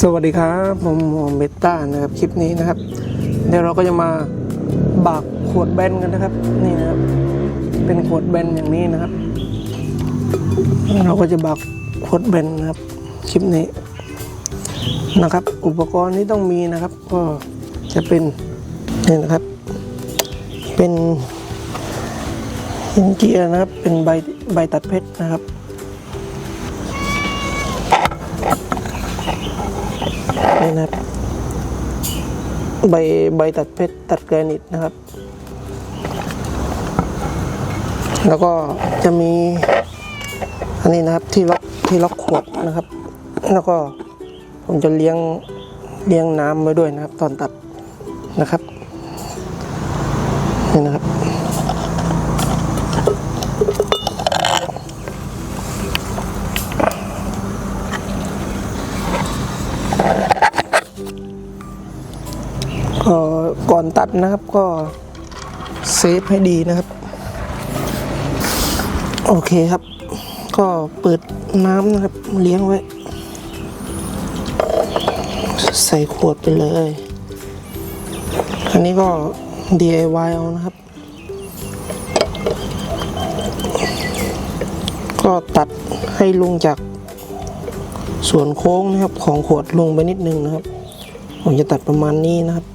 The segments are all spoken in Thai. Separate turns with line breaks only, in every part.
สวัสดีครับผมหมอเบต้านะครับคลิปนี้นะครับเดี๋ยวเราก็จะมาบากขวดแบนกันนะครับ นี่นะครับ เป็นขวดแบนอย่างนี้นะครับ เราก็จะบากขวดแบนนะครับคลิปนี้นะครับ อุปกรณ์ที่ต้องมีนะครับ ก็จะเป็นนี่นะครับ เป็นเป็นเกียร์นะครับ เป็นใบใบตัดเพชรนะครับี่นะครับใบใบตัดเพชรตัดแกรนิตนะครับ แล้วก็จะมี อันนี้นะครับที่ล็อกที่ล็อกขวดนะครับ แล้วก็ผมจะเลี้ยงเลี้ยงน้ำไว้ด้วยนะครับ ตอนตัดนะครับนี่นะครับ นตัดนะครับก็เซฟให้ดีนะครับ โอเคครับ ก็เปิดน้ำนะครับเลี้ยงไว้ ใส่ขวดไปเลย อันนี้ก็ DIY เอานะครับ ก็ตัดให้ลงจากส่วนโค้งนะครับของขวดลงไปนิดนึงนะครับ ผมจะตัดประมาณนี้นะครับ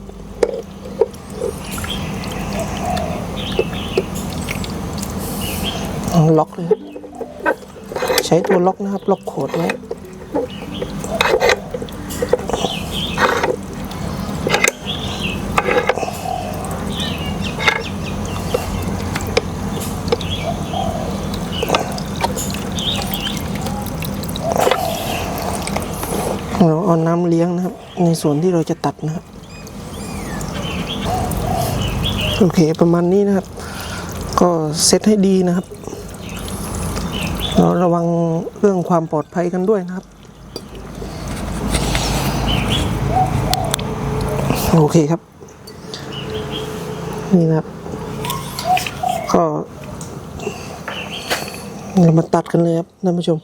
ล็อกเลยครับใช้ตัวล็อกนะครับ ล็อกโขดไว้เราเอาน้ำเลี้ยงนะครับ ในส่วนที่เราจะตัดนะครับ โอเคประมาณนี้นะครับ ก็เซตให้ดีนะครับ เราระวังเรื่องความปลอดภัยกันด้วยนะครับ โอเคครับ นี่นะครับ ก็เรามาตัดกันเลยครับท่านผู้ชม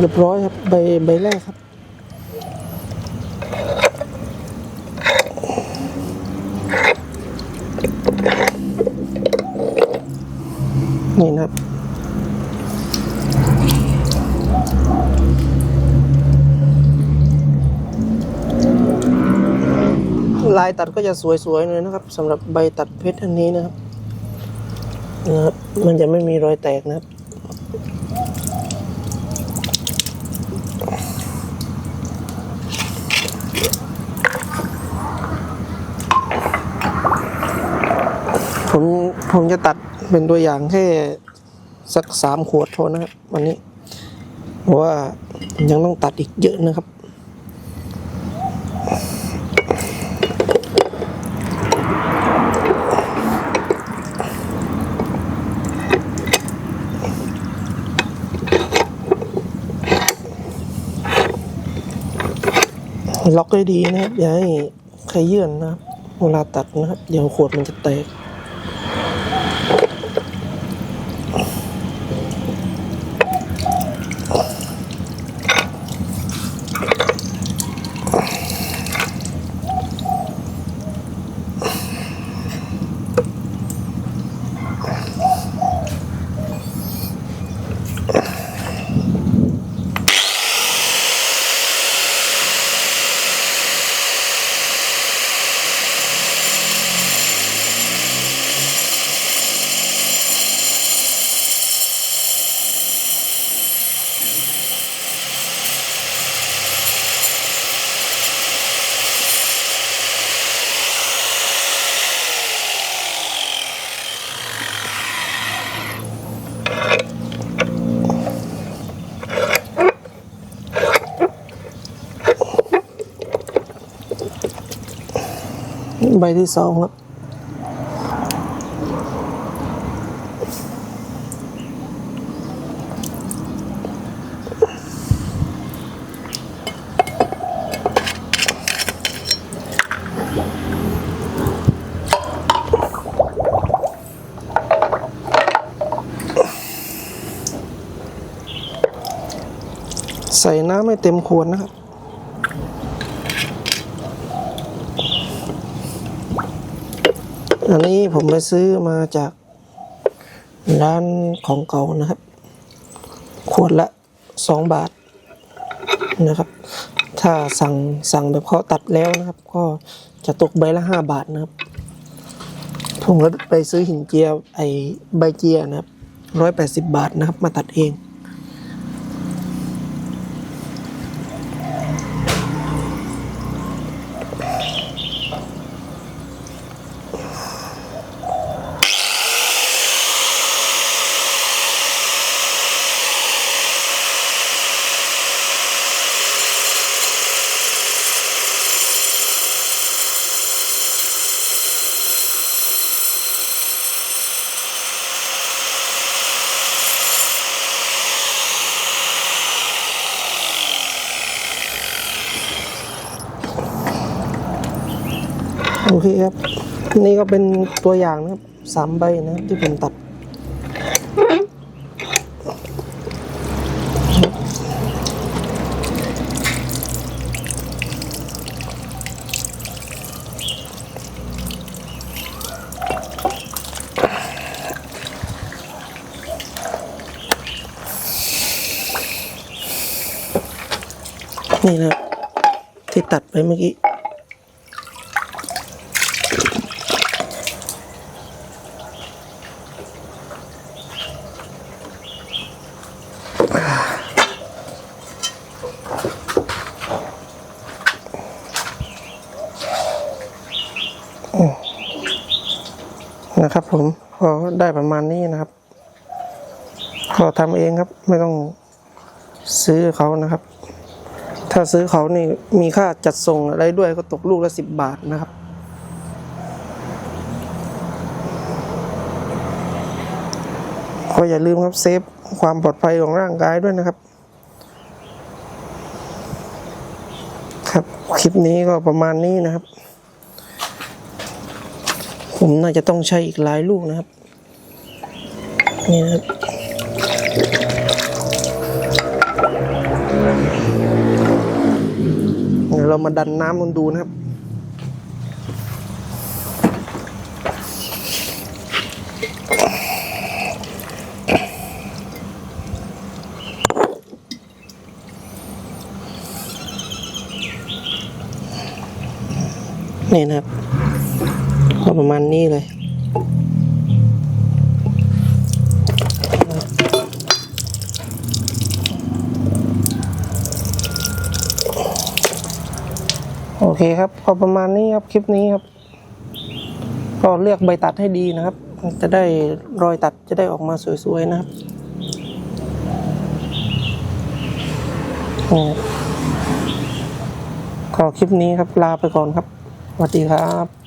เรียบร้อยครับ ใบใบแรกครับนี่นะครับลายตัดก็จะสวยๆเลยนะครับสำหรับใบตัดเพชรอันนี้นะครับนะครับ มันจะไม่มีรอยแตกนะครับ ผมจะตัดเป็นตัวอย่างแค่สักสามขวดเท่านะครับวันนี้ เพราะว่ายังต้องตัดอีกเยอะนะครับ ล็อกให้ดีนะครับ อย่าให้ใครเยื่อนนะครับ เวลาตัดนะครับ เดี๋ยวขวดมันจะแตก ใบที่สองครับใส่น้ำไม่เต็มขวดนะครับ อันนี้ผมไปซื้อมาจากร้านของเก่านะครับ ขวดละสองบาทนะครับ ถ้าสั่งสั่งแบบเขาตัดแล้วนะครับ ก็จะตกใบละห้าบาทนะครับ ผมก็ไปซื้อหินเจียไอใบเจียนะครับร้อยแปดสิบบาทนะครับ มาตัดเอง โอเคครับ นี่ก็เป็นตัวอย่างนะครับสามใบนะที่ผมตัด นี่นะที่ตัดไปเมื่อกี้ นะครับผมก็ได้ประมาณนี้นะครับก็ทำเองครับไม่ต้องซื้อเขานะครับ ถ้าซื้อเขานี่มีค่าจัดส่งอะไรด้วยก็ตกลูกละสิบบาทนะครับ ก็อย่าลืมครับเซฟความปลอดภัยของร่างกายด้วยนะครับ ครับคลิปนี้ก็ประมาณนี้นะครับ ผมน่าจะต้องใช้อีกหลายลูกนะครับ นี่นะครับ เดี๋ยวเรามาดันน้ำมันดูนะครับนี่นะครับ ก็ประมาณนี้เลยโอเคครับก็ประมาณนี้ครับคลิปนี้ครับ ก็เลือกใบตัดให้ดีนะครับ จะได้รอยตัดจะได้ออกมาสวยๆนะครับก็คลิปนี้ครับลาไปก่อนครับสวัสดีครับ